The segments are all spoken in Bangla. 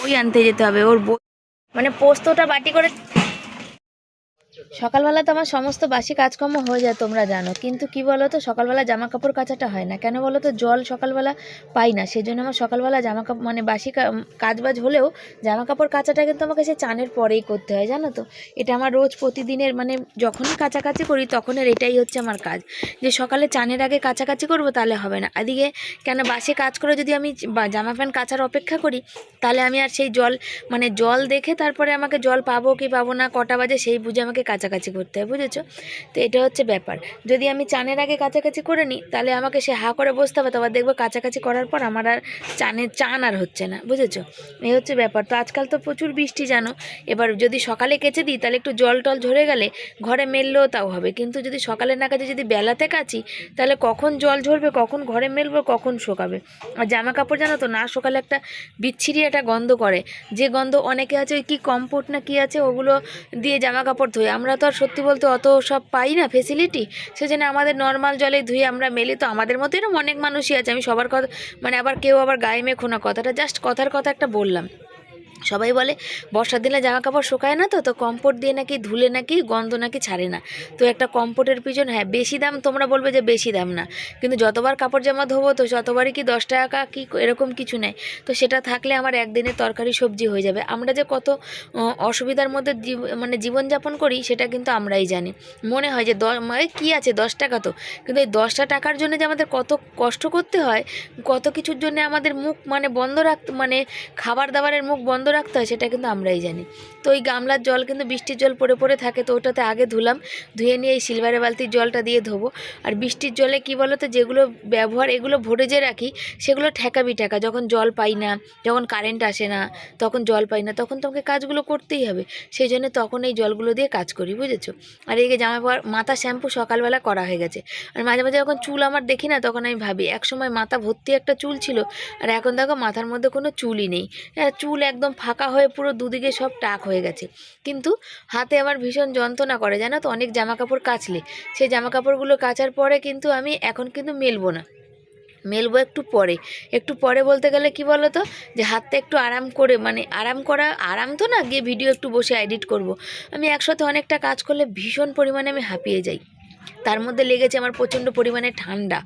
বই আনতে যেতে হবে ওর বই মানে পোস্তটা বাটি করে সকালবেলা তো আমার সমস্ত বাসি কাজকর্ম হয়ে যায়, তোমরা জানো। কিন্তু কি বলো তো সকালবেলা জামা কাপড় কাচাটা হয় না। কেন বলো তো জল সকালবেলা পাই না। সেই জন্য আমার সকালবেলা জামা কাপড় মানে বাসি কাজবাজ হলেও জামা কাপড় কাচাটা কিন্তু আমাকে সে চানের পরেই করতে হয়, জানো তো? এটা আমার রোজ প্রতিদিনের মানে যখনই কাছাকাছি করি, তখনের এটাই হচ্ছে আমার কাজ। যে সকালে চানের আগে কাছাকাছি করব তাহলে হবে না। এদিকে কেন বাসে কাজ করে যদি আমি জামা প্যান্ট কাচার অপেক্ষা করি, তাহলে আমি আর সেই জল মানে জল দেখে তারপরে আমাকে জল পাবো কি পাবো না, কটা বাজে সেই বুঝে আমাকে কাছাকাছি করতে হয়, বুঝেছ? তো এটা হচ্ছে ব্যাপার। যদি আমি চানের আগে কাছাকাছি করে নিই, তাহলে আমাকে সে হা করে বসতে হবে, তারপর দেখব কাছাকাছি করার পর আমার আর চানের চান আর হচ্ছে না, বুঝেছ? এই হচ্ছে ব্যাপার। তো আজকাল তো প্রচুর বৃষ্টি, জানো? এবার যদি সকালে কেচে দিই, তাহলে একটু জল টল ঝরে গেলে ঘরে মেললেও তাও হবে। কিন্তু যদি সকালে না কাছে যদি বেলাতে কাচি, তাহলে কখন জল ঝরবে, কখন ঘরে মেলবো, কখন শোকাবে? আর জামা কাপড় জানো তো, না সকালে একটা বিচ্ছিরি একটা গন্ধ করে। যে গন্ধ অনেকে আছে, ওই কী কম্পোর্ট না কি আছে, ওগুলো দিয়ে জামা কাপড় ধুয়ে। আমরা তো আর সত্যি বলতে অত সব পাই না ফেসিলিটি সেজন্য আমাদের নর্মাল জলে ধুয়ে আমরা মেলে তো আমাদের মতো এরকম অনেক মানুষই আছে। আমি সবার কথা মানে আবার কেউ আবার গায়ে মেখো না কথাটা জাস্ট কথার কথা একটা বললাম। সবাই বলে, বর্ষার দিনে জামা কাপড় শুকায় না তো? তো কম্পোর্ট দিয়ে নাকি, ধুলে নাকি, গন্ধ নাকি ছাড়ে না? তো একটা কম্পোর্টের পিছন হ্যাঁ বেশি দাম তোমরা বলবে যে বেশি দাম না। কিন্তু যতবার কাপড় জামা ধোবো তো যতবারই কি দশ টাকা কি এরকম কিছু নেই তো সেটা থাকলে আমার একদিনে তরকারি সবজি হয়ে যাবে। আমরা যে কত অসুবিধার মধ্যে মানে জীবনযাপন করি, সেটা কিন্তু আমরাই জানি। মনে হয় যে দ- মানে কী আছে, দশ টাকা তো? কিন্তু এই দশটা টাকার জন্য যে আমাদের কত কষ্ট করতে হয়, কত কিছুর জন্য আমাদের মুখ মানে বন্ধ রাখতে মানে খাবার দাবারের মুখ বন্ধ রাখতে হয় সেটা কিন্তু আমরাই জানি। তো ওই গামলার জল কিন্তু বৃষ্টির জল পড়ে পড়ে থাকে, তো ওটাতে আগে ধুলাম, ধুয়ে নিয়ে এই সিলভারের বালতির জলটা দিয়ে ধোবো। আর বৃষ্টির জলে কি বলো তো যেগুলো ব্যবহার, এগুলো ভরে যে রাখি, সেগুলো ঠেকাবি ঠেকা যখন জল পাই না, যখন কারেন্ট আসে না, তখন জল পাই না, তখন তোমাকে কাজগুলো করতেই হবে। সেই জন্য তখন এই জলগুলো দিয়ে কাজ করি, বুঝেছ? আর এদিকে জামা পর, মাথা শ্যাম্পু সকালবেলা করা হয়ে গেছে। আর মাঝে মাঝে যখন চুল আমার দেখি না, তখন আমি ভাবি এক সময় মাথা ভর্তি একটা চুল ছিল, আর এখন দেখো মাথার মধ্যে কোনো চুলই নেই। আর চুল একদম ফাঁকা হয়ে পুরো দুদিকে সব টাক হয়ে গেছে। কিন্তু হাতে আমার ভীষণ যন্ত্রণা করে, জানো তো? অনেক জামা কাপড় কাচলে। সেই জামা কাপড়গুলো কাচার পরে কিন্তু আমি এখন কিন্তু মেলবো না। মেলবো একটু পরে। একটু পরে বলতে গেলে কি বলো তো যে হাতটা একটু আরাম করে মানে আরাম করা, আরাম তো না? গিয়ে ভিডিও একটু বসে এডিট করব। আমি একসাথে অনেকটা কাজ করলে ভীষণ পরিমাণে আমি হাঁপিয়ে যাই। তার মধ্যে লেগেছে আমার প্রচণ্ড পরিমাণে ঠান্ডা।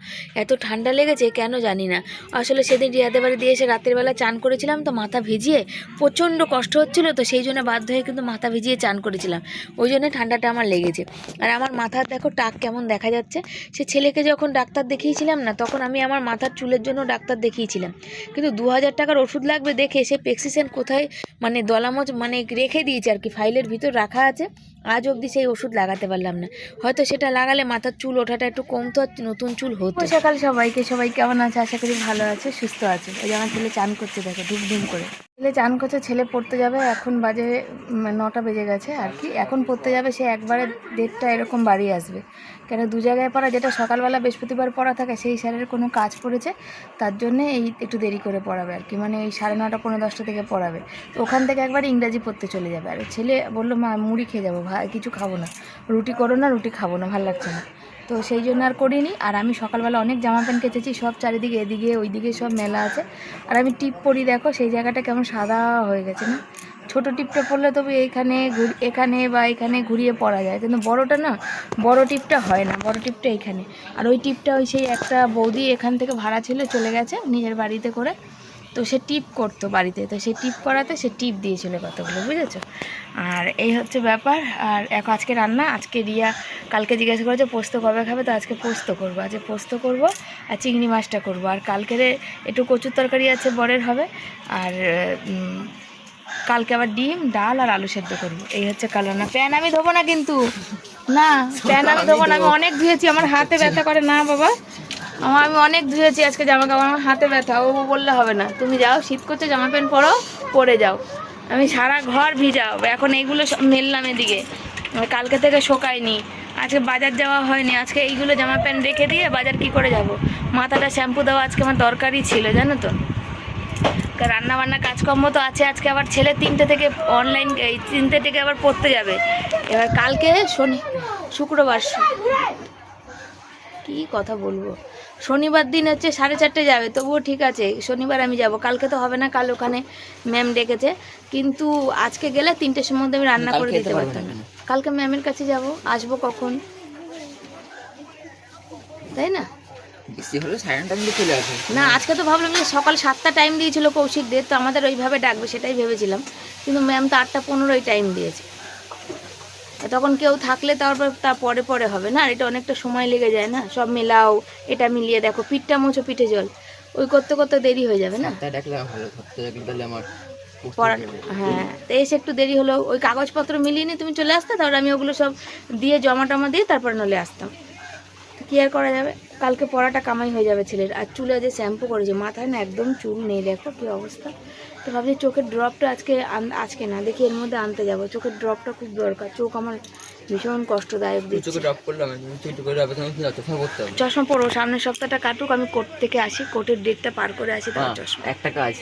এত ঠান্ডা লেগেছে, কেন জানি না। আসলে সেদিন রিয়াদের বাড়ি দিয়ে এসে রাতের বেলা চান করেছিলাম, তো মাথা ভিজিয়ে প্রচণ্ড কষ্ট হচ্ছিল, তো সেই জন্য বাধ্য হয়ে কিন্তু মাথা ভিজিয়ে চান করেছিলাম। ওই জন্য ঠান্ডাটা আমার লেগেছে। আর আমার মাথার দেখো টাক কেমন দেখা যাচ্ছে। সে ছেলেকে যখন ডাক্তার দেখিয়েছিলাম না, তখন আমি আমার মাথার চুলের জন্য ডাক্তার দেখিয়েছিলাম। কিন্তু দু হাজার টাকার ওষুধ লাগবে দেখে সে পেক্সিসেন কোথায় মানে দলামচ মানে রেখে দিয়েছে আর কি, ফাইলের ভিতর রাখা আছে। আজ অবধি সেই ওষুধ লাগাতে পারলাম না। হয়তো সেটা লাগালে মাথার চুল ওঠাটা একটু কমতো, আর নতুন চুল হতো। সকাল সবাইকে। সবাই কেমন আছে? আশা করি ভালো আছে, সুস্থ আছে। ওই আমার ছেলে চান করছে, দেখো ধুম ধুম করে। ছেলে চান করছে, ছেলে পড়তে যাবে, এখন বাজে নটা বেজে গেছে আর কি। এখন পড়তে যাবে, সে একবারে দেড়টা এরকম বাড়ি আসবে। কেন দু জায়গায় পড়া, যেটা সকালবেলা বৃহস্পতিবার পড়া থাকে, সেই স্যারের কোনো কাজ পড়েছে, তার জন্য এই একটু দেরি করে পড়াবে আর কি। মানে এই সাড়ে নটা পনেরো দশটা থেকে পড়াবে। তো ওখান থেকে একবার ইংরাজি পড়তে চলে যাবে। আর ছেলে বলল, মা, মুড়ি খেয়ে যাব কিছু খাব না। রুটি করো না, রুটি খাব না, ভালো লাগছে না। তো সেই জন্য আর করিনি। আর আমি সকালবেলা অনেক জামা প্যান্ট কেচেছি, সব চারিদিকে এদিকে ওইদিকে সব মেলা আছে। আর আমি টিপ পরি, দেখো সেই জায়গাটা কেমন সাদা হয়ে গেছে না? ছোট টিপটা পরলে তবে এইখানে এখানে বা এখানে ঘুরিয়ে পরা যায়। কিন্তু বড়টা না, বড় টিপটা হয় না, বড় টিপটা এখানে। আর ওই টিপটা ওই সেই একটা বৌদি এখান থেকে ভাড়া ছিল চলে গেছে নিজের বাড়িতে করে। তো সে টিপ করতো বাড়িতে তো সে টিপ করাতে সে টিপ দিয়েছিল কতগুলো বুঝেছ? আর এই হচ্ছে ব্যাপার আর এখন আজকে রান্না আজকে রিয়া কালকে জিজ্ঞাসা করেছে পোস্ত কবে খাবে তো আজকে পোস্ত করব আজকে পোস্ত করব আর চিংড়ি মাছটা করব আর কালকের একটু কচুর তরকারি আছে বরের হবে আর কালকে আবার ডিম ডাল আর আলু সেদ্ধ করব এই হচ্ছে কাল রান্না। প্যান আমি ধোবো না কিন্তু। না। প্যান আমি ধোবো না আমি অনেক ধুয়েছি আমার হাতে ব্যথা করে না বাবা। আমার আমি অনেক ধুয়েছি আজকে জামা কাপড় আমার হাতে ব্যথা, ও বললে হবে না। তুমি যাও, শীত করছে, জামা প্যান্ট পরো, পরে যাও। আমি সারা ঘর ভিজাও এখন এইগুলো সব মেললাম এদিকে। কালকে থেকে শোকায়নি আজকে বাজার যাওয়া হয়নি, আজকে এইগুলো জামা প্যান্ট রেখে দিয়ে বাজার কি করে যাব? মাথাটা শ্যাম্পু দেওয়া আজকে আমার দরকারই ছিল, জানো তো? রান্না বান্না কাজকর্ম তো আছে, আজকে আবার ছেলে তিনটে থেকে অনলাইন এই তিনটে থেকে আবার পড়তে যাবে। এবার কালকে শনি শুক্রবার কি কথা বলব? শনিবার দিন হচ্ছে সাড়ে চারটে যাবে তবুও ঠিক আছে শনিবার আমি যাব। কালকে তো হবে না কাল ওখানে ম্যাম ডেকেছে। কিন্তু আজকে গেলে তিনটের সময় মধ্যে আমি রান্না করে দিতে পারতাম। কালকে ম্যামের কাছে যাব আসব কখন? তাই না? না আজকে তো ভাবলাম যে সকাল সাতটা টাইম দিয়েছিল কৌশিকদের তো আমাদের ওইভাবে ডাকবে সেটাই ভেবেছিলাম। কিন্তু ম্যাম তো আটটা পনেরোই টাইম দিয়েছে। তখন কেউ থাকলে তারপর তার পরে পরে হবে না আর এটা অনেকটা সময় লেগে যায় না? সব মেলাও এটা মিলিয়ে দেখো পিঠটা মোছো পিঠে জল। ওই করতে করতে দেরি হয়ে যাবে না? তাহলে। হ্যাঁ তো এসে একটু দেরি হলো ওই কাগজপত্র মিলিয়ে নিয়ে তুমি চলে আসতে তারপর আমি ওগুলো সব দিয়ে জমা টমা দিয়ে তারপরে নলে আসতাম। কি আর করা যাবে? কালকে পড়াটা কামাই হয়ে যাবে ছেলের। আর চুলে যে শ্যাম্পু করেছে মাথায় না একদম চুল নেই দেখো কি অবস্থা। তো ভাবছি চোখের ড্রপটা আজকে আজকে না দেখি এর মধ্যে আনতে যাব। চোখের ড্রপটা খুব দরকার। চোখ আমার ভীষণ কষ্টদায়ক দিচ্ছে। চশমা পরো সামনের সপ্তাহটা কাটুক আমি কোর্ট থেকে আসি কোর্টের ডেটটা পার করে আসি তারপর হ্যাঁ, চশমা। একটা কাজ।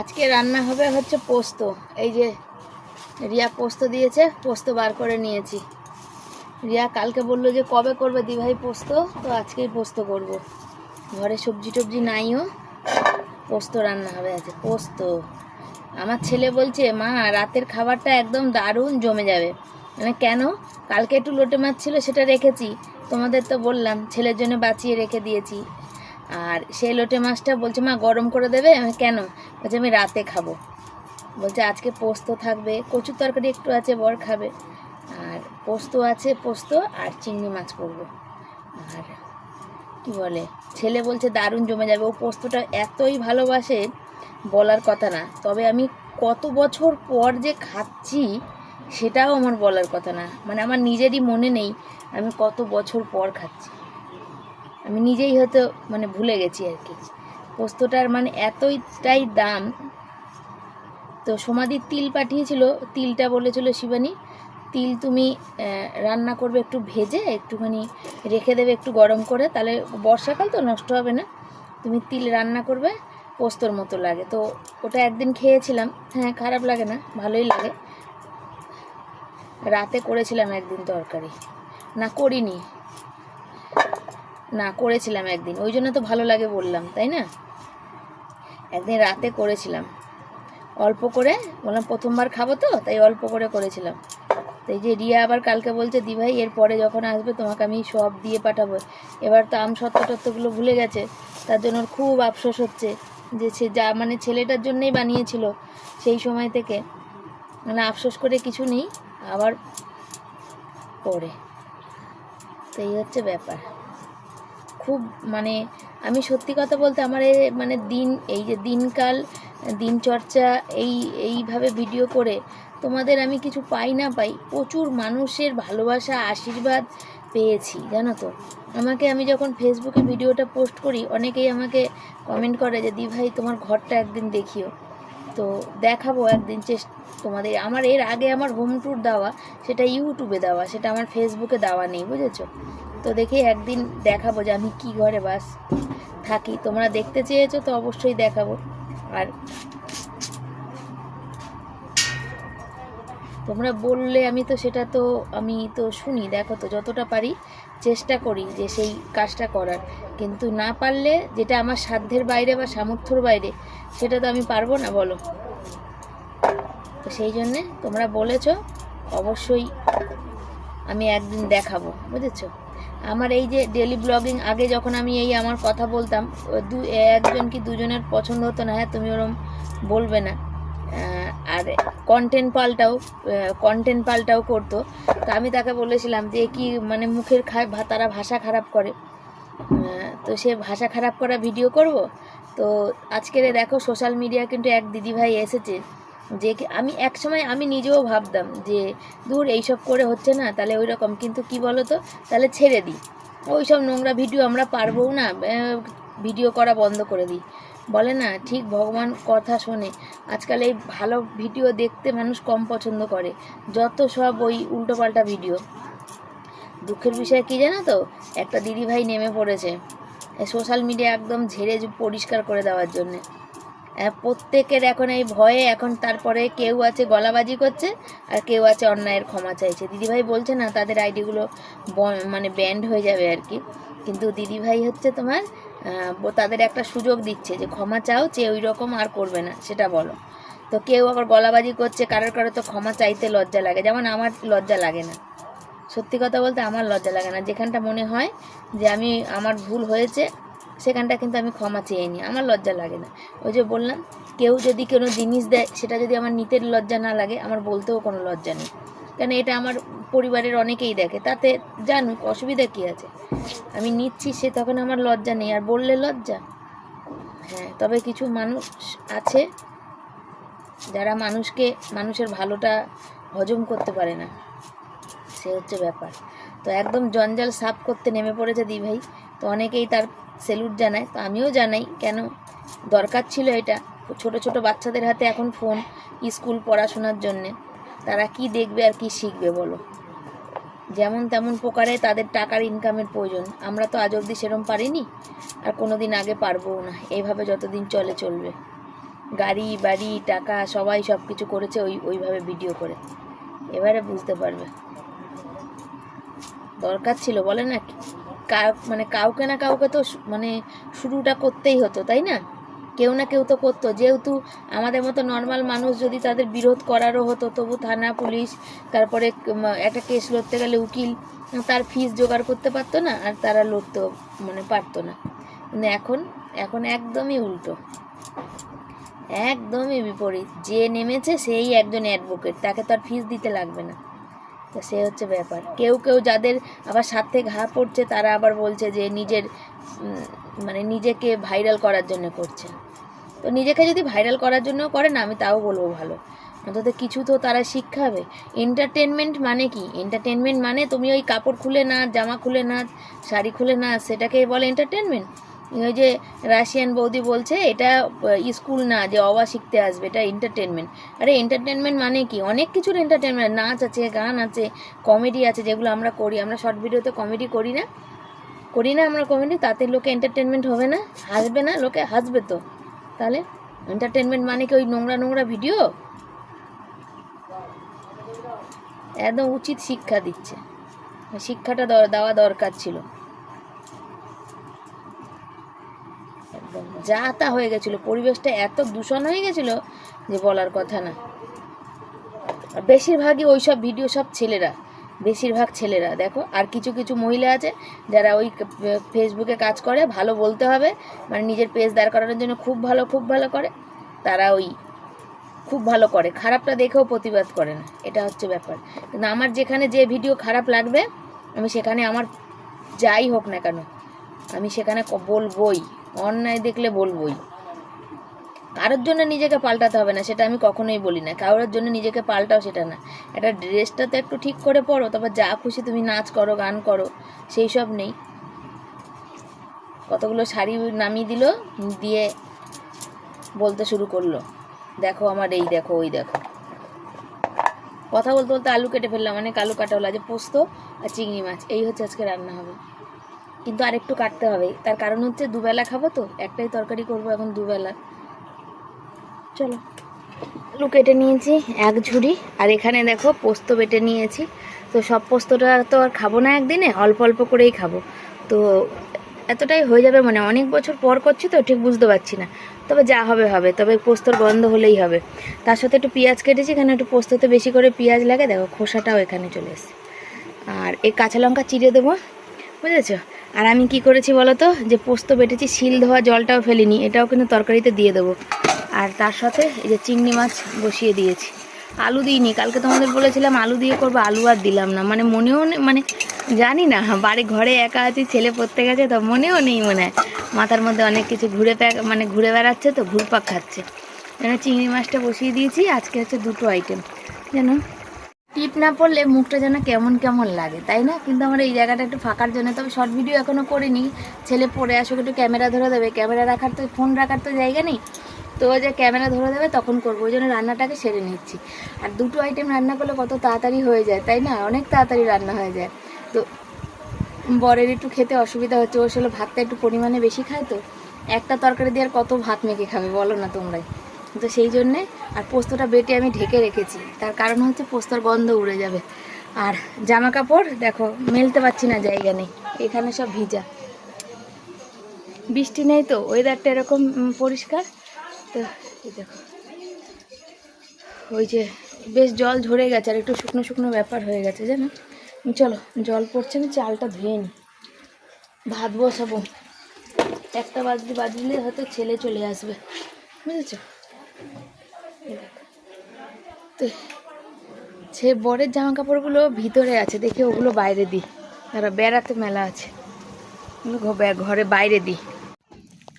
আজকে রান্না হবে হচ্ছে পোস্ত। এই যে রিয়া পোস্ত দিয়েছে পোস্ত বার করে নিয়েছি। রিয়া কালকে বলল যে কবে করবে দিভাই পোস্ত? তো আজকেই পোস্ত করব। ঘরে সবজি টবজি নাইও, পোস্ত রান্না হবে আছে পোস্ত। আমার ছেলে বলছে, মা, রাতের খাবারটা একদম দারুণ জমে যাবে। মানে কেন? কালকে একটু লোটে মাছ ছিল, সেটা রেখেছি। তোমাদের তো বললাম, ছেলের জন্য বাঁচিয়ে রেখে দিয়েছি। আর সেই লোটে মাছটা বলছে, মা, গরম করে দেবে? আমি, কেন? বলছে, আমি রাতে খাব। বলছে, আজকে পোস্ত থাকবে, কচুর তরকারি একটু আছে, বর খাবে। পোস্ত আছে, পোস্ত আর চিংড়ি মাছ করব। আর কি বলে, ছেলে বলছে দারুণ জমে যাবে। ও পোস্তটা এতই ভালোবাসে বলার কথা না। তবে আমি কত বছর পর যে খাচ্ছি সেটাও আমার বলার কথা না। মানে আমার নিজেরই মনে নেই আমি কত বছর পর খাচ্ছি। আমি নিজেই হয়তো মানে ভুলে গেছি আর কি। পোস্তটার মানে এতইটাই দাম। তো সমাধির তিল পাঠিয়েছিল, তিলটা বলেছিল শিবানী। তিল তুমি রান্না করবে একটু ভেজে, একটুখানি রেখে দেবে একটু গরম করে, তাহলে বর্ষাকাল তো নষ্ট হবে না। তুমি তিল রান্না করবে, পোস্তর মতো লাগে। তো ওটা একদিন খেয়েছিলাম হ্যাঁ খারাপ লাগে না, ভালোই লাগে। রাতে করেছিলাম একদিন তরকারি। না, করিনি। না, করেছিলাম একদিন। ওই জন্য তো ভালো লাগে বললাম, তাই না? একদিন রাতে করেছিলাম। অল্প করে, বললাম প্রথমবার খাব তো, তাই অল্প করে করেছিলাম। তো এই যে রিয়া আবার কালকে বলছে, দিভাই এর পরে যখন আসবে তোমাকে আমি সব দিয়ে পাঠাবো। এবার তো আম সত্য টত্তগুলো ভুলে গেছে। তার জন্য ওর খুব আফসোস হচ্ছে যে সে যা মানে ছেলেটার জন্যই বানিয়েছিল সেই সময় থেকে। মানে আফসোস করে কিছু নেই, আবার পরে তো এই হচ্ছে ব্যাপার। খুব মানে আমি সত্যি কথা বলতে আমার মানে দিন, এই যে দিনকাল, দিনচর্চা, এই, এইভাবে ভিডিও করে তোমাদের আমি কিছু পাই না পাই, প্রচুর মানুষের ভালোবাসা, আশীর্বাদ পেয়েছি, জানো তো। আমাকে আমি যখন ফেসবুকে ভিডিওটা পোস্ট করি, অনেকেই আমাকে কমেন্ট করে যে, দি ভাই, তোমার ঘরটা একদিন দেখিও। তো দেখাবো একদিন চেষ্টা, তোমাদের, আমার এর আগে আমার হোম ট্যুর দেওয়া, সেটা ইউটিউবে দেওয়া, সেটা আমার ফেসবুকে দেওয়া নেই, বুঝেছ? তো দেখি একদিন দেখাবো যে, আমি কি ঘরে বাস থাকি। তোমরা দেখতে চেয়েছো তো অবশ্যই দেখাবো। আর তোমরা বললে আমি তো সেটা তো, আমি তো শুনি, দেখো তো, যতটা পারি চেষ্টা করি যে সেই কাজটা করার। কিন্তু না পারলে যেটা আমার সাধ্যের বাইরে বা সামর্থ্যর বাইরে, সেটা তো আমি পারব না, বলো। তো সেই জন্যে তোমরা বলেছ, অবশ্যই আমি একদিন দেখাবো, বুঝেছ? আমার এই যে ডেলি ব্লগিং আগে যখন আমি এই আমার কথা বলতাম দু, একজন কি দুজনের পছন্দ হতো না? হ্যাঁ তুমি ওরম বলবে না। আর কন্টেন্ট পাল্টাও কন্টেন্ট পাল্টাও করতো। তো আমি তাকে বলেছিলাম যে, কি মানে মুখের খা- ভা- তারা ভাষা খারাপ করে? তো সে ভাষা খারাপ করা ভিডিও করব? তো আজকের দেখো সোশ্যাল মিডিয়া কিন্তু এক দিদিভাই এসেছে, যে আমি এক সময় আমি নিজেও ভাবতাম যে, দূর এইসব করে হচ্ছে না, তাহলে ওই রকম কিন্তু কি বলো তো তাহলে ছেড়ে দিই। ওই সব নোংরা ভিডিও আমরা পারবও না ভিডিও করা বন্ধ করে দিই। বলে না, ঠিক ভগবান কথা শোনে। আজকাল এই ভালো ভিডিও দেখতে মানুষ কম পছন্দ করে। যত সব ওই উল্টোপাল্টা ভিডিও। দুঃখের বিষয় কী জানো তো? একটা দিদিভাই নেমে পড়েছে। সোশ্যাল মিডিয়া একদম ঝেড়ে পরিষ্কার করে দেওয়ার জন্যে। প্রত্যেকের এখন এই ভয়ে এখন তারপরে কেউ আছে গলাবাজি করছে, আর কেউ আছে অন্যায়ের ক্ষমা চাইছে। দিদিভাই বলছে না, তাদের আইডিগুলো মানে ব্যান্ড হয়ে যাবে আর কি। কিন্তু দিদিভাই হচ্ছে তোমার তাদের একটা সুযোগ দিচ্ছে যে ক্ষমা চাও, যে ওই রকম আর করবে না, সেটা বলো। তো কেউ আবার গলাবাজি করছে, কারোর কারও তো ক্ষমা চাইতে লজ্জা লাগে, যেমন আমার লজ্জা লাগে না। সত্যি কথা বলতে আমার লজ্জা লাগে না, যেখানটা মনে হয় যে আমি, আমার ভুল হয়েছে, সেখানটা কিন্তু আমি ক্ষমা চেয়ে নিই, আমার লজ্জা লাগে না। ওই যে বললাম, কেউ যদি কোনো জিনিস দেয়, সেটা যদি আমার নিতে লজ্জা না লাগে, আমার বলতেও কোনো লজ্জা নেই। কেন এটা আমার পরিবারের অনেকেই দেখে, তাতে জানুক অসুবিধা কী আছে? আমি নিচ্ছি, সে তখন আমার লজ্জা নেই, আর বললে লজ্জা? হ্যাঁ তবে কিছু মানুষ আছে যারা মানুষকে, মানুষের ভালোটা হজম করতে পারে না। সে হচ্ছে ব্যাপার। তো একদম জঞ্জাল সাফ করতে নেমে পড়েছে দি ভাই। তো অনেকেই তার সেলুট জানায়, তো আমিও জানাই কেন দরকার ছিল এটা। ছোট ছোট বাচ্চাদের হাতে এখন ফোন স্কুল পড়াশোনার জন্যে। তারা কি দেখবে আর কি শিখবে, বলো? যেমন তেমন প্রকারে তাদের টাকার ইনকামের প্রয়োজন। আমরা তো আজ অবধি সেরম পারিনি, আর কোনো দিন আগে পারবও না। এইভাবে যতদিন চলে, চলবে। গাড়ি, বাড়ি, টাকা, সবাই সব কিছু করেছে ওই, ওইভাবে ভিডিও করে। এবারে বুঝতে পারবে। দরকার ছিল, বলে না? কাউ মানে কাউকে না কাউকে তো মানে শুরুটা করতেই হতো, তাই না? কেউ না কেউ তো করতো। যেহেতু আমাদের মতো নর্মাল মানুষ যদি তাদের বিরোধ করারও হতো, তবু থানা, পুলিশ, তারপরে একটা কেস লড়তে গেলে উকিল, তার ফিস জোগাড় করতে পারতো না, আর তারা লড়তো মানে পারতো না। কিন্তু এখন এখন একদমই উল্টো। একদমই বিপরীত। যে নেমেছে সেই একজন অ্যাডভোকেট তাকে তো আর ফিস দিতে লাগবে না। তো সে হচ্ছে ব্যাপার। কেউ কেউ যাদের আবার সাথে ঘা পড়ছে, তারা আবার বলছে যে নিজের মানে নিজেকে ভাইরাল করার জন্য করছে। তো নিজেকে যদি ভাইরাল করার জন্য করে না, আমি তাও বলব ভালো। অন্তত কিছু তো তারা শিক্ষাবে। এন্টারটেনমেন্ট মানে কি? এন্টারটেনমেন্ট মানে তুমি ওই কাপড় খুলে না, জামা খুলে না, শাড়ি খুলে না, সেটাকে বলে এন্টারটেনমেন্ট ওই যে রাশিয়ান বৌদি বলছে, এটা স্কুল না, যে অবা শিখতে আসবে, এটা এন্টারটেনমেন্ট আরে এন্টারটেনমেন্ট মানে কি? অনেক কিছুর এন্টারটেনমেন্ট নাচ আছে, গান আছে কমেডি আছে, যেগুলো আমরা করি। আমরা শর্ট ভিডিওতে কমেডি করি না। করি না আমরা কমেডি তাতে লোকে এন্টারটেনমেন্ট হবে না, হাসবে না, লোকে হাসবে তো। তাহলে এন্টারটেনমেন্ট মানে কি ওই নোংরা নোংরা ভিডিও একদম উচিত শিক্ষা দিচ্ছে। শিক্ষাটা দেওয়া দরকার ছিল। একদম। যা তা হয়ে গেছিল। পরিবেশটা এত দূষণ হয়ে গেছিল যে বলার কথা না। বেশিরভাগই ওই সব ভিডিও সব ছেলেরা বেশিরভাগ ছেলেরা। দেখো, আর কিছু কিছু মহিলা আছে যারা ওই ফেসবুকে কাজ করে, ভালো বলতে হবে। মানে নিজের পেজ দাঁড় করানোর জন্য খুব ভালো খুব ভালো করে। তারা ওই খুব ভালো করে। খারাপটা দেখেও প্রতিবাদ করে না। এটা হচ্ছে ব্যাপার। কিন্তু আমার যেখানে যে ভিডিও খারাপ লাগবে, আমি সেখানে আমার যাই হোক না কেন, আমি সেখানে বলবই। অন্যায় দেখলে বলবোই। কারোর জন্য নিজেকে পাল্টাতে হবে না, সেটা আমি কখনোই বলি না। কারোর জন্য নিজেকে পাল্টাও সেটা না। একটা ড্রেসটা তো একটু ঠিক করে পরো, তারপর যা খুশি তুমি নাচ করো, গান করো, সেই সব নেই। কতগুলো শাড়ি নামিয়ে দিল, দিয়ে বলতে শুরু করল, দেখো আমার এই দেখো, ওই দেখো। কথা বলতে বলতে আলু কেটে ফেললাম অনেক আলু কাটা হলো, আজ পোস্ত আর চিংড়ি মাছ, এই হচ্ছে আজকে রান্না হবে। কিন্তু আরেকটু কাটতে হবে, তার কারণ হচ্ছে দুবেলা খাব তো, একটাই তরকারি করব এখন দুবেলা। চলো। আলু কেটে নিয়েছি, এক ঝুড়ি। আর এখানে দেখো, পোস্ত বেটে নিয়েছি। তো সব পোস্তটা তো আর খাব না একদিনে, অল্প অল্প করেই খাব। তো এতটাই হয়ে যাবে মানে অনেক বছর পর করছি তো, ঠিক বুঝতে পারছি না। তবে যা হবে হবে। তবে পোস্তর গন্ধ হলেই হবে। তার সাথে একটু পেঁয়াজ কেটেছি, এখানে একটু পোস্ততে বেশি করে পেঁয়াজ লাগে। দেখো, খোসাটাও এখানে চলে এসেছে। আর এই কাঁচা লঙ্কা চিড়ে দেবো, বুঝেছ? আর আমি কি করেছি বলো তো? যে পোস্ত বেটেছি, শিল ধোয়া জলটাও ফেলিনি, এটাও কিন্তু তরকারিতে দিয়ে দেবো। আর তার সাথে এই যে চিংড়ি মাছ বসিয়ে দিয়েছি। আলু দিইনি, কালকে তোমাদের বলেছিলাম আলু দিয়ে করব, আলু আর দিলাম না। মানে মনেও মানে জানি না, বাড়ি ঘরে একা আছি, ছেলে পড়তে গেছে, তো মনেও নেই মনে হয়। মাথার মধ্যে অনেক কিছু ঘুরে প্যাক মানে ঘুরে বেড়াচ্ছে তো, ঘুরপাক খাচ্ছে। যেন চিংড়ি মাছটা বসিয়ে দিয়েছি, আজকে হচ্ছে দুটো আইটেম যেন টিপ না পড়লে মুখটা যেন কেমন কেমন লাগে, তাই না? কিন্তু আমার এই জায়গাটা একটু ফাঁকার জন্য, তবে শর্ট ভিডিও এখনও করিনি। ছেলে পড়ে আসুক, একটু ক্যামেরা ধরে দেবে। ক্যামেরা রাখার তো ফোন রাখার তো জায়গা নেই। তো যে ক্যামেরা ধরে দেবে, তখন করব। ওই জন্য রান্নাটাকে সেরে নিচ্ছি। আর দুটো আইটেম রান্না করলে কত তাড়াতাড়ি হয়ে যায়, তাই না? অনেক তাড়াতাড়ি রান্না হয়ে যায়। তো বরের একটু খেতে অসুবিধা হচ্ছে, ও আসলে ভাতটা একটু পরিমাণে বেশি খায় তো? একটা তরকারি দিয়ে আর কত ভাত মেখে খাবে, বলো না তোমরাই। তো সেই জন্যে আর পোস্তটা বেটে আমি ঢেকে রেখেছি। তার কারণ হচ্ছে পোস্তর গন্ধ উড়ে যাবে। আর জামা কাপড় দেখো, মেলতে পারছি না জায়গা নেই। এখানে সব ভিজা। বৃষ্টি নেই তো ওয়েদারটা এরকম পরিষ্কার। তো দেখো। ওই যে বেশ জল ঝরে গেছে, আর একটু শুকনো শুকনো ব্যাপার হয়ে গেছে, জানো? চলো, জল পড়ছে আমি চালটা ধুয়ে নিই ভাত বসাবো। একটা বাজলে বাজলে হয়তো ছেলে চলে আসবে। বুঝেছ। তো সে বরের জামা কাপড়গুলো ভিতরে আছে, দেখে ওগুলো বাইরে দিই তারা বেড়াতে মেলা আছে। ঘরে বাইরে দিই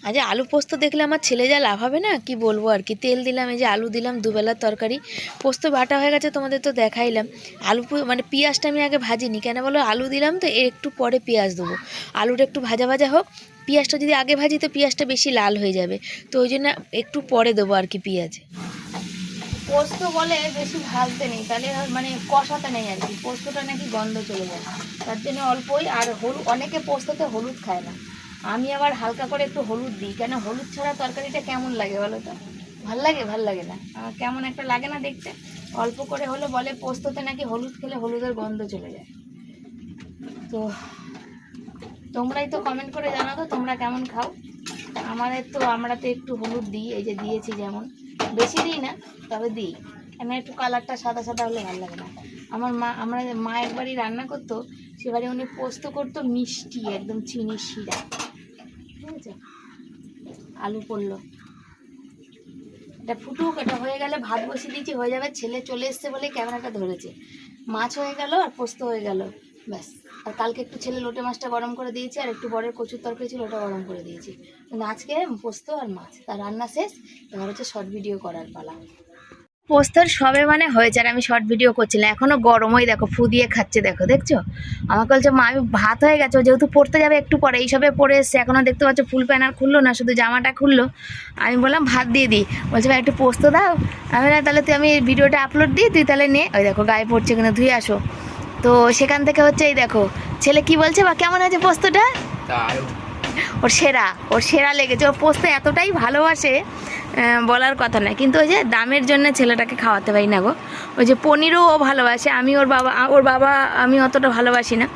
আজ আলু পোস্ত দেখলে আমার ছেলে যা লাভ হবে না? কি বলব আর কি? তেল দিলাম, এই যে আলু দিলাম দুবেলার তরকারি। পোস্ত বাটা হয়ে গেছে, তোমাদের তো দেখাইলাম। আলু মানে পেঁয়াজটা আমি আগে ভাজিনি। কেন বলো? আলু দিলাম তো, এর একটু পরে পেঁয়াজ দেবো। আলুটা একটু ভাজা ভাজা হোক। পেঁয়াজটা যদি আগে ভাজি, তো পেঁয়াজটা বেশি লাল হয়ে যাবে। তো ওই জন্য একটু পরে দেবো আর কি পেঁয়াজ। পোস্ত বলে বেশি ভাজতে নেই, তাহলে মানে কষাতে নেই আর কি, পোস্তটা নাকি গন্ধ চলে যায়। তার জন্য অল্পই, আর হলুদ অনেকে পোস্ততে হলুদ খায় না। আমি আবার হালকা করে একটু হলুদ দিই, কেন হলুদ ছাড়া তরকারিটা কেমন লাগে বলো তো? ভালো লাগে ভালো লাগে না। কেমন একটা লাগে না দেখতে। অল্প করে হলে বলে পোস্ততে নাকি হলুদ খেলে হলুদের গন্ধ চলে যায়। তো তোমরাই তো কমেন্ট করে জানাও তো তোমরা কেমন খাও? আমাদের তো আমরা তো একটু হলুদ দিই, এই যে দিয়েছি যেমন। বেশি দিই না, তবে দিই। কেন একটু কালারটা সাদা সাদা হলে ভালো লাগে না। আমার মা, আমরা মা একবারই রান্না করতো সেবারে উনি পোস্ত করতো মিষ্টি, একদম চিনি শিরা। বুঝেছ আলু পড়ল। এটা ফুটুক, এটা হয়ে গেলে ভাত বসিয়ে দিয়েছি, হয়ে যাবে, ছেলে চলে এসছে বলে ক্যামেরাটা ধরেছে। মাছ হয়ে গেল আর পোস্ত হয়ে গেল। ব্যাস। আর কালকে একটু ছেলে লোটে মাছটা গরম করে দিয়েছি, আর একটু বরের কচুর তরকারি ছিল ওটা গরম করে দিয়েছি। কিন্তু আজকে পোস্ত আর মাছ, তার রান্না শেষ, এবার হচ্ছে শর্ট ভিডিও করার পালা। পোস্তর সবে মানে হয়েছে, আর আমি শর্ট ভিডিও করছিলাম। এখনও গরমই দেখো, ফু দিয়ে খাচ্ছে দেখো, দেখছ? আমাকে বলছে, মা, আমি ভাত হয়ে গেছে যেহেতু পড়তে যাবে একটু পরে এইসবে পরে এসছে এখনও দেখতে পাচ্ছ ফুল প্যান্ট আর খুললো না, শুধু জামাটা খুললো। আমি বললাম, ভাত দিয়ে দিই। বলছে, ভাই, একটু পোস্ত দাও। আমি বললাম, তাহলে তুই, আমি ভিডিওটা আপলোড দিই তুই তাহলে নে। ওই দেখো, গায়ে পড়ছে কিনা ধুয়ে আসো। তো সেখান থেকে হচ্ছে এই দেখো ছেলে কি বলছে বা কেমন আছে পোস্তটা? ওর সেরা ওর সেরা লেগেছে ওর পোস্ত এতটাই ভালোবাসে বলার কথা না কিন্তু ওই যে দামের জন্য ছেলেটাকে খাওয়াতে পারি না গো। ওই যে পনিরও ও ভালোবাসে আমি ওর বাবা ওর বাবা আমি অতটা ভালোবাসি না।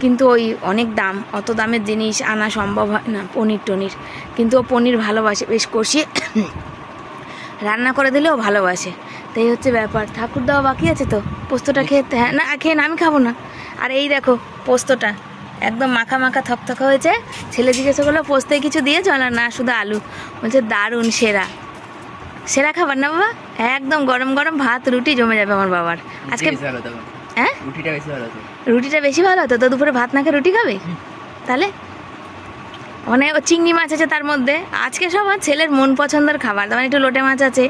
কিন্তু ওই অনেক দাম অত দামের জিনিস আনা সম্ভব হয় না পনির টনির। কিন্তু ও পনির ভালোবাসে বেশ কষিয়ে রান্না করে দিলেও ভালোবাসে। তাই হচ্ছে ব্যাপার। ঠাকুর দেওয়া বাকি আছে তো? পোস্তটা খেতে হ্যাঁ না খেয়ে না আমি খাব না। আর এই দেখো পোস্তটা। একদম মাখা মাখা থকথকা হয়েছে। ছেলে জিজ্ঞাসা করল পোস্তায় কিছু দিয়েছ? না না শুধু আলু। বলছে দারুণ সেরা। সেরা খাবার না বাবা? একদম গরম গরম ভাত রুটি জমে যাবে আমার বাবার। আজকে হ্যাঁ? রুটিটা বেশি ভালো তো রুটিটা বেশি ভালো হতো? তো দুপুরে ভাত না খেয়ে রুটি খাবে? তাহলে? মানে ও চিংড়ি মাছ আছে তার মধ্যে। আজকে সব ছেলের মন পছন্দের খাবার। যেমন একটু লোটে মাছ আছে।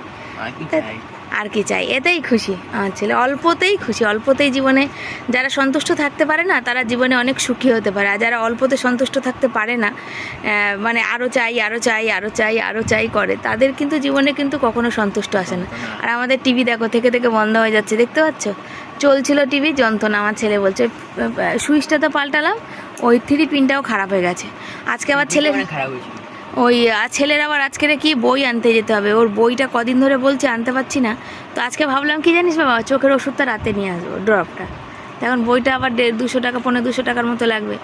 আর কি চাই? এতেই খুশি আমার ছেলে। অল্পতেই খুশি অল্পতেই জীবনে যারা সন্তুষ্ট থাকতে পারে না তারা জীবনে অনেক সুখী হতে পারে। আর যারা অল্পতে সন্তুষ্ট থাকতে পারে না মানে আরও চাই আরও চাই আরও চাই আরও চাই করে তাদের কিন্তু জীবনে কিন্তু কখনো সন্তুষ্ট আসে না। আর আমাদের টিভি দেখো থেকে থেকে বন্ধ হয়ে যাচ্ছে দেখতে পাচ্ছ? চলছিল টিভি যন্ত্রণা আমার ছেলে বলছে সুইচটা তো পাল্টালাম ওই থ্রি পিনটাও খারাপ হয়ে গেছে। আজকে আবার ছেলে খারাপ হয়েছিল। ওই আর ছেলের আবার আজকে কি বই আনতে যেতে হবে। ওর বইটা কদিন ধরে বলছে আনতে পারছি না। তো আজকে ভাবলাম কি জানিস বাবা চোখের ওষুধটা রাতে নিয়ে আসব ড্রপটা। এখন বইটা আবার দেড় দুশো টাকা পনেরো দুশো টাকার মতো লাগবে।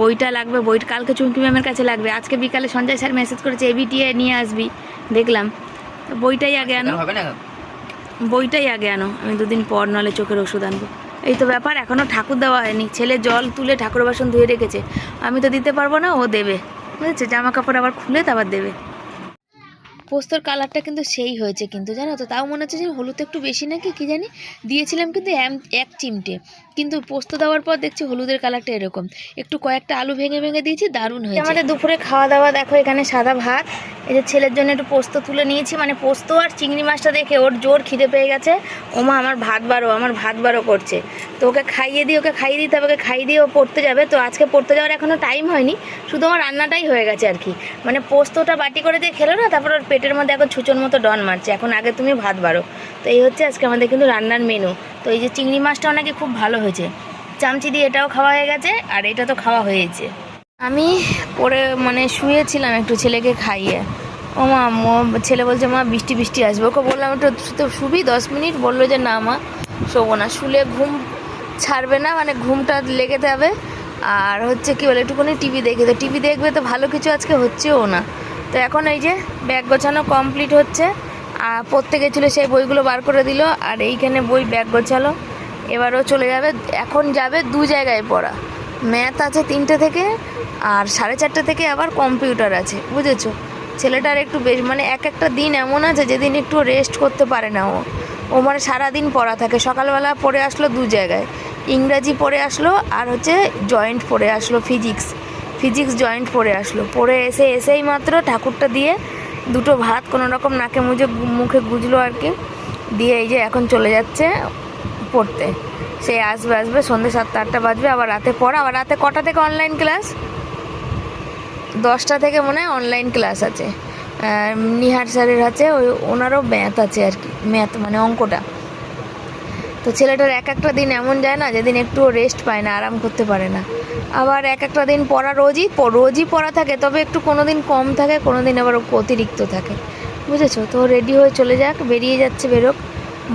বইটা লাগবে বইটা কালকে চুমকি ম্যামের কাছে লাগবে। আজকে বিকালে সঞ্জয় স্যার মেসেজ করেছে এবিটিএ নিয়ে আসবি। দেখলাম। তো বইটাই আগে আনো। বইটাই আগে আনো। আমি দুদিন পর নাহলে চোখের ওষুধ আনব। এই তো ব্যাপার এখনও ঠাকুর দেওয়া হয়নি। ছেলে জল তুলে ঠাকুর বাসন ধুয়ে রেখেছে। আমি তো দিতে পারব না ও দেবে। বুঝেছে জামা কাপড় আবার খুলে তারপর দেবে। পোস্তর কালারটা কিন্তু সেই হয়েছে কিন্তু, জানো তো? তাও মনে হচ্ছে যে হলুদ একটু বেশি নাকি, কি জানি? দিয়েছিলাম কিন্তু এক চিমটে। কিন্তু পোস্ত দেওয়ার পর দেখছি হলুদের কালারটা এরকম। একটু কয়েকটা আলু ভেঙে ভেঙে দিয়েছি, দারুণ হয়েছে। আমাদের দুপুরে খাওয়া দাওয়া দেখো এখানে সাদা ভাত। এই যে ছেলের জন্য একটু পোস্ত তুলে নিয়েছি মানে পোস্ত আর চিংড়ি মাছটা দেখে ওর জোর খিদে পেয়ে গেছে। ওমা, আমার ভাত বারো, আমার ভাত বারো করছে। তো ওকে খাইয়ে দিই ওকে খাইয়ে দিতে হবে, ওকে খাইয়ে দিয়ে ও পড়তে যাবে। তো আজকে পড়তে যাওয়ার এখনও টাইম হয়নি, শুধু আমার রান্নাটাই হয়ে গেছে আর কি। মানে পোস্তটা বাটি করে দিয়ে খেলো না, তারপর ওর পেটের মধ্যে এখন ছুচোর মতো ডন মারছে। এখন আগে তুমি ভাত বারো। তো এই হচ্ছে আজকে আমাদের কিন্তু রান্নার মেনু তো এই যে চিংড়ি মাছটাও নাকি খুব ভালো হয়েছে। চামচি দিয়ে এটাও খাওয়া হয়ে গেছে আর এটা তো খাওয়া হয়েছে। আমি পরে মানে শুয়েছিলাম একটু ছেলেকে খাইয়ে। ও মা ছেলে বলছে, মা, বৃষ্টি বৃষ্টি আসবে। ওকে বললাম, একটু তো শুবি দশ মিনিট। বলল যে, না মা, শোবো না। শুলে ঘুম ছাড়বে না মানে ঘুমটা লেগে যাবে আর হচ্ছে কি বলে, একটুখানি টিভি দেখে তো টিভি দেখবে তো ভালো কিছু আজকে হচ্ছেও না। তো এখন এই যে ব্যাগ গোছানো কমপ্লিট হচ্ছে। আর পড়তে গেছিল সেই বইগুলো বার করে দিল। আর এইখানে বই ব্যাগ গোছালো। এবারও চলে যাবে, এখন যাবে দু জায়গায় পড়া। ম্যাথ আছে তিনটে থেকে, আর সাড়ে চারটে থেকে আবার কম্পিউটার আছে, বুঝেছ? ছেলেটার একটু বেশ মানে এক একটা দিন এমন আছে যেদিন একটু রেস্ট করতে পারে না ও। ও মানে সারাদিন পড়া থাকে, সকালবেলা পড়ে আসলো দু জায়গায়। ইংরাজি পড়ে আসলো, আর হচ্ছে জয়েন্ট পড়ে আসলো ফিজিক্স ফিজিক্স জয়েন্ট পড়ে আসলো। পড়ে এসে এসেই মাত্র ঠাকুরটা দিয়ে দুটো ভাত কোনো রকম নাকে মুজে মুখে গুজলো আর কি। দিয়ে এই যে এখন চলে যাচ্ছে পড়তে। সে আসবে আসবে সন্ধ্যে সাতটা, আটটা বাজবে, আবার রাতে পড়া। আবার রাতে কটা থেকে অনলাইন ক্লাস দশটা থেকে মনে হয় অনলাইন ক্লাস আছে। নিহার স্যারের আছে, ওই ওনারও ম্যাথ আছে আর কি ম্যাথ মানে অঙ্কটা। তো ছেলেটার এক একটা দিন এমন যায় না, যেদিন একটু রেস্ট পায় না, আরাম করতে পারে না। আবার এক একটা দিন পড়া রোজই রোজই পড়া থাকে, তবে একটু কোনো দিন কম থাকে কোনো দিন আবার অতিরিক্ত থাকে। বুঝেছ? তো রেডি হয়ে চলে যাক, বেরিয়ে যাচ্ছে বেরোক।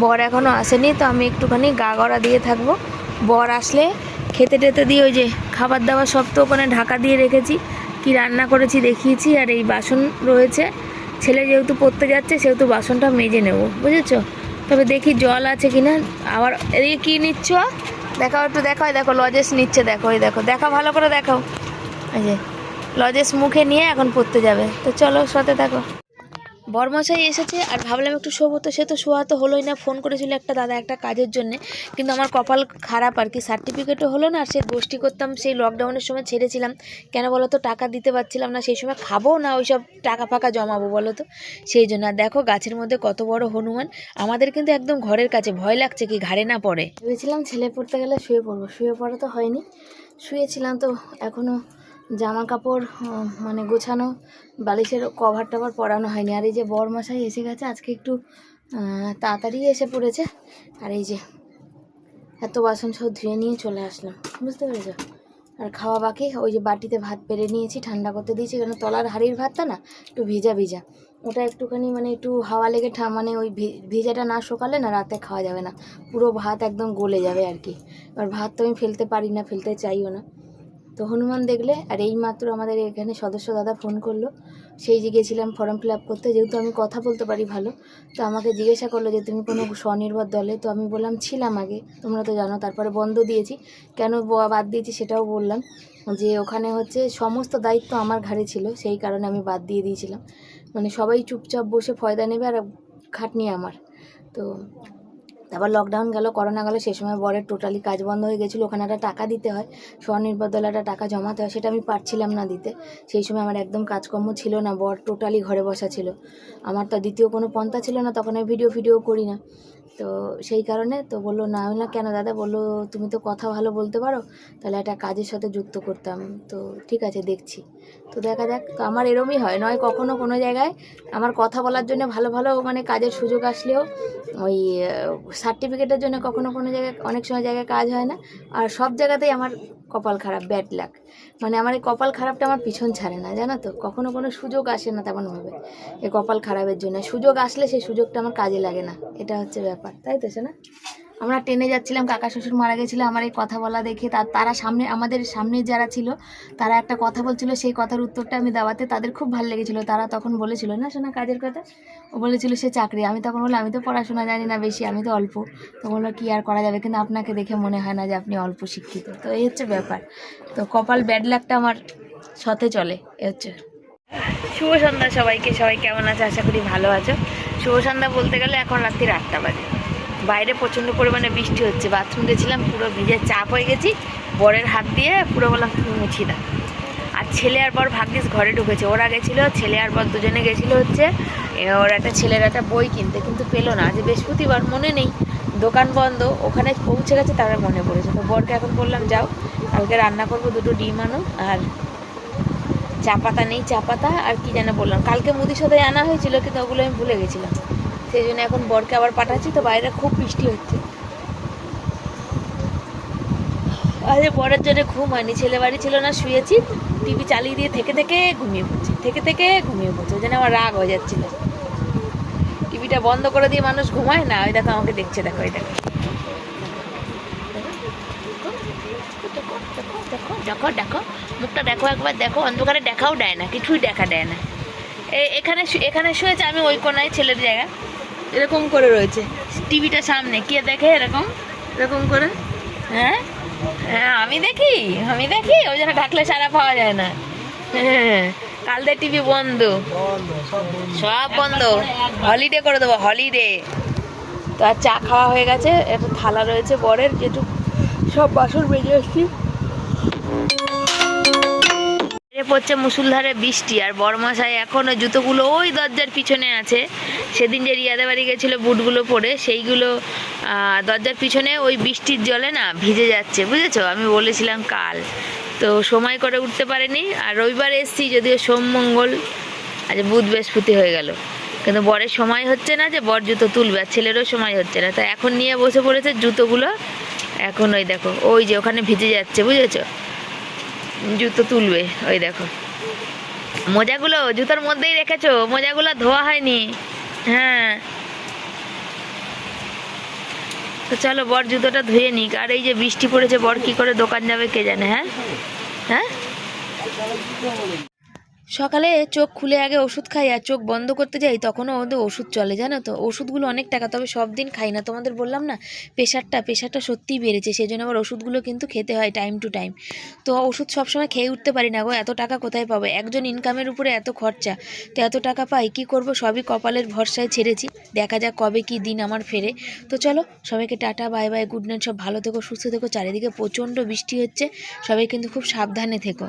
বর এখনও আসেনি, তো আমি একটুখানি গা গড়া দিয়ে থাকব। বর আসলে খেতে টেতে দিয়ে ওই যে খাবার দাবার সব তো ওখানে ঢাকা দিয়ে রেখেছি, কি রান্না করেছি দেখিয়েছি, আর এই বাসন রয়েছে। ছেলে যেহেতু পড়তে যাচ্ছে, সেহেতু বাসনটা মেজে নেব, বুঝেছ? তবে দেখি জল আছে কি না আবার এদিকে কী নিচ্ছ? দেখাও একটু, দেখাও, দেখো, লজেস নিচ্ছে, দেখো, এই দেখো দেখা ভালো করে দেখাও। এই যে, লজেস মুখে নিয়ে এখন পড়তে যাবে, তো চলো সাথে দেখো বরমশাই এসেছে আর ভাবলাম একটু শোবো তো, সে তো শোয়া তো হলোই না। ফোন করেছিল একটা দাদা একটা কাজের জন্য, কিন্তু আমার কপাল খারাপ আর কি। সার্টিফিকেটও হলো না, আর সে গোষ্ঠী করতাম, সেই লকডাউনের সময় ছেড়েছিলাম। কেন বলো তো, টাকা দিতে পারছিলাম না, সেই সময় খাব না ওই সব টাকা ফাকা জমাবো বলো তো। সেই জন্য আর দেখো গাছের মধ্যে কত বড় হনুমান, আমাদের কিন্তু একদম ঘরের কাছে, ভয় লাগছে কি ঘাড়ে না পড়ে। ভেবেছিলাম ছেলে পড়তে গেলে শুয়ে পড়ব, শুয়ে পড়া তো হয়নি। শুয়েছিলাম তো এখনও জামা কাপড় মানে গোছানো, বালিশের কভার টভার পরানো হয়নি। আর এই যে বরমশাই এসে গেছে, আজকে একটু তাড়াতাড়ি এসে পড়েছে। আর এই যে এত বাসন সব ধুয়ে নিয়ে চলে আসলাম, বুঝতে পেরেছ? আর খাওয়া বাকি, ওই যে বাটিতে ভাত পেরে নিয়েছি, ঠান্ডা করতে দিয়েছি, কেন তলার হাড়ির ভাতটা না, একটু ভিজা ভিজা। ওটা একটুখানি মানে একটু হাওয়া লেগে ঠা মানে ওই ভিজাটা না শোকালে না রাতে খাওয়া যাবে না। পুরো ভাত একদম গলে যাবে আর কি। এবার ভাত তো আমি ফেলতে পারি না, ফেলতে চাইও না। তো হনুমান দেখলে, আর এই মাত্র আমাদের এখানে সদস্য দাদা ফোন করল। সেই গেছিলাম ফর্ম ফিল আপ করতে, যেহেতু আমি কথা বলতে পারি ভালো, তো আমাকে জিজ্ঞাসা করল যে, তুমি কোনো স্বনির্ভর দলে? তো আমি বললাম, ছিলাম আগে, তোমরা তো জানো, তারপরে বন্ধ দিয়েছি। কেন বাদ দিয়েছি সেটাও বললাম, যে ওখানে হচ্ছে সমস্ত দায়িত্ব আমার ঘাড়ে ছিল, সেই কারণে আমি বাদ দিয়ে দিয়েছিলাম। মানে সবাই চুপচাপ বসে ফয়দা নেবে আর খাটনি আমার। তো তারপর লকডাউন গেল করোনা গেল সেই সময় বরের টোটালি কাজ বন্ধ হয়ে গেছিল, ওখানে একটা টাকা দিতে হয় স্বনির্ভর দলে একটা টাকা জমাতে হয়, সেটা আমি পারছিলাম না দিতে। সেই সময় আমার একদম কাজকর্ম ছিল না, বর টোটালি ঘরে বসা ছিল। আমার তো দ্বিতীয় কোনো পন্থা ছিল না, তখন আমি ভিডিও ফিডিও করি না। তো সেই কারণে তো বলল, না, আমি না কেন দাদা? বলল, তুমি তো কথা ভালো বলতে পারো, তাহলে একটা কাজের সাথে যুক্ত করতাম। তো ঠিক আছে, দেখছি। তো দেখা যাক, তো আমার এরমই হয়, নয় কখনো কোনো জায়গায় আমার কথা বলার জন্য ভালো ভালো মানে কাজের সুযোগ আসলেও ওই সার্টিফিকেটের জন্য কখনো কোনো জায়গায়, অনেক সময় জায়গায় কাজ হয় না। আর সব জায়গাতেই আমার কপাল খারাপ ব্যাড লাক মানে আমার এই কপাল খারাপটা আমার পিছন ছাড়ে না, জানো তো? কখনো কোনো সুযোগ আসে না তেমনভাবে এই কপাল খারাপের জন্য সুযোগ আসলে সেই সুযোগটা আমার কাজে লাগে না। এটা হচ্ছে ব্যাপার, তাই তো না আমরা ট্রেনে যাচ্ছিলাম, কাকা শ্বশুর মারা গেছিল, আমার এই কথা বলা দেখে তার সামনে, আমাদের সামনে যারা ছিল, তারা একটা কথা বলছিল, সেই কথার উত্তরটা আমি দেওয়াতে তাদের খুব ভালো লেগেছিলো। তারা তখন বলেছিল, না শোনা কাজের কথা? ও বলেছিল, সে চাকরি। আমি তখন বললাম, আমি তো পড়াশোনা জানি না বেশি, আমি তো অল্প। তো বলল, কী আর করা যাবে? কিন্তু আপনাকে দেখে মনে হয় না যে আপনি অল্প শিক্ষিত। তো এই হচ্ছে ব্যাপার। তো কপাল ব্যাড লাকটা আমার সাথে চলে, এ হচ্ছে। শুভ সন্ধ্যা সবাইকে, সবাই কেমন আছে? আশা করি ভালো আছো। শুভ সন্ধ্যা বলতে গেলে এখন রাত্রির আটটা বাজে। বাইরে প্রচণ্ড পরিমাণে বৃষ্টি হচ্ছে। বাথরুম গেছিলাম, পুরো ভিজে চাপ হয়ে গেছি। বরের হাত দিয়ে পুরো বললাম, তুমি মুছি দাও। আর ছেলে আর বর ভাগ্যিস ঘরে ঢুকেছে। ওরা গেছিল, ছেলে আর বর দুজনে গেছিল হচ্ছে ওর একটা ছেলের একটা বই কিনতে, কিন্তু পেল না। যে বৃহস্পতিবার, মনে নেই। দোকান বন্ধ, ওখানে পৌঁছে গেছে, তারা মনে পড়েছে। তো বরকে এখন বললাম, যাও, কালকে রান্না করব, দুটো ডিম আনো, আর চা পাতা নেই, চা পাতা, আর কি যেন বললাম। কালকে মুদি সদাই আনা হয়েছিল, কিন্তু ওগুলো আমি ভুলে গেছিলাম। সেই জন্য এখন বরকে আবার পাঠাচ্ছি, তো বাইরে খুব বৃষ্টি হচ্ছে। আরে পরের জন্য ঘুম হয়নি, ছেলে বাড়ি ছিল না, শুয়েছি, টিভি চালিয়ে দিয়ে থেকে থেকে ঘুমিয়ে পড়ছি, থেকে থেকে ঘুমিয়ে পড়ছে, ওই জন্য আমার রাগ হয়ে যাচ্ছিল। টিভিটা বন্ধ করে দিয়ে মানুষ ঘুমায় না, ওই দেখো আমাকে দেখছে, দেখো ওই দেখো। দেখো দেখো দেখো মুখটা দেখো একবার, দেখো, অন্ধকারে দেখাও দেয় না, কিছুই দেখা দেয় না। এখানে এখানে শুয়েছে, আমি ওই কোনায়, ছেলের জায়গায়। এরকম করে রয়েছে। টিভিটা সামনে কে দেখে এরকম? এরকম করে? হ্যাঁ? হ্যাঁ আমি দেখি আমি দেখি ওই জন্য ডাকলে সারা পাওয়া যায় না। হ্যাঁ কালদের টিভি বন্ধ। সব বন্ধ। হলিডে করে দেবো হলিডে। তো আর চা খাওয়া হয়ে গেছে একটা থালা রয়েছে বরের যেটু সব বাসন বেজে এসছি। এ পড়ছে মুসুলধারে বৃষ্টি, আর বড়মশাই এখনও জুতোগুলো ওই দরজার পিছনে আছে। সেদিন যে রিয়াদের বাড়ি গেছিল বুটগুলো পরে, সেইগুলো দরজার পিছনে ওই বৃষ্টির জলে না ভিজে যাচ্ছে, বুঝেছ? আমি বলেছিলাম কাল। তো সময় করে উঠতে পারেনি, আর রবিবার এসছি, যদিও সোম, মঙ্গল, আজ বুধ, বৃহস্পতি হয়ে গেল। কিন্তু বরের সময় হচ্ছে না যে বর জুতো তুলবে, আর ছেলেরও সময় হচ্ছে না। তো এখন নিয়ে বসে পড়েছে জুতোগুলো, এখন ওই দেখো, ওই যে ওখানে ভিজে যাচ্ছে, বুঝেছ? জুতো তুলবে, ওই দেখো। মোজাগুলো জুতোর মধ্যেই রেখেছো, মোজাগুলো ধোয়া হয়নি। হ্যাঁ। তো চলো বর জুতোটা ধুয়ে নিক, আর এই যে বৃষ্টি পড়েছে, বর কি করে দোকান যাবে কে জানে হ্যাঁ? হ্যাঁ? সকালে চোখ খুলে আগে ওষুধ খাই আর চোখ বন্ধ করতে যাই, তখনও ওদের ওষুধ চলে, জানো তো? ওষুধগুলো অনেক টাকা, তবে সব দিন খাই না। তোমাদের বললাম না, প্রেশারটা প্রেশারটা সত্যিই বেড়েছে সেই জন্য আবার ওষুধগুলো কিন্তু খেতে হয় টাইম টু টাইম তো ওষুধ সবসময় খেয়ে উঠতে পারি না গো, এত টাকা কোথায় পাবো? একজন ইনকামের উপরে এত খরচা, তো এত টাকা পাই, কি করব? সবই কপালের ভরসায় ছেড়েছি। দেখা যাক কবে কি দিন আমার ফেরে। তো চলো, সবাইকে tata bye bye good night সব ভালো থেকো, সুস্থ থেকো, চারিদিকে প্রচণ্ড বৃষ্টি হচ্ছে, সবাই কিন্তু খুব সাবধানে থেকো।